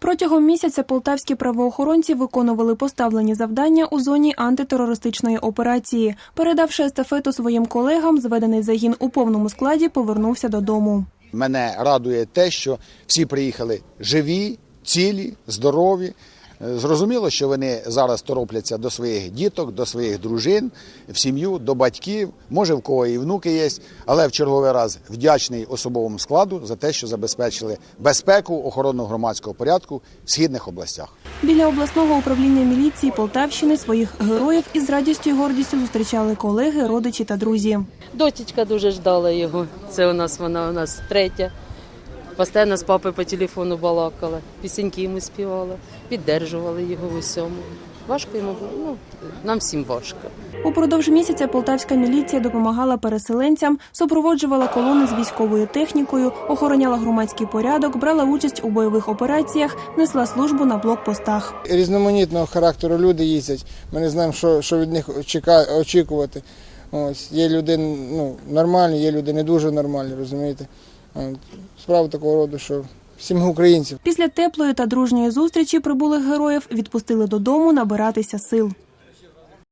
Протягом місяця полтавські правоохоронці виконували поставлені завдання у зоні антитерористичної операції. Передавши естафету своїм колегам, зведений загін у повному складі повернувся додому. Мене радує те, що всі приїхали живі, цілі, здорові. Зрозуміло, що вони зараз торопляться до своїх діток, до своїх дружин, в сім'ю, до батьків. Може, в кого і внуки є, але в черговий раз вдячний особовому складу за те, що забезпечили безпеку охорону громадського порядку в східних областях. Біля обласного управління міліції Полтавщини своїх героїв із радістю і гордістю зустрічали колеги, родичі та друзі. Дочечка дуже ждала його. Це у нас вона у нас третя. Постійно з папою по телефону балакала, пісеньки йому співала, піддержували його в усьому. Важко йому було, ну, нам всім важко. Упродовж місяця полтавська міліція допомагала переселенцям, супроводжувала колони з військовою технікою, охороняла громадський порядок, брала участь у бойових операціях, несла службу на блокпостах. різноманітного характеру люди їздять. Ми не знаємо, що, що від них чека- очікувати. Ось є люди ну, нормальні, є люди не дуже нормальні, розумієте. От. Справа такого роду, що всім українців. Після теплої та дружньої зустрічі прибулих героїв відпустили додому набиратися сил.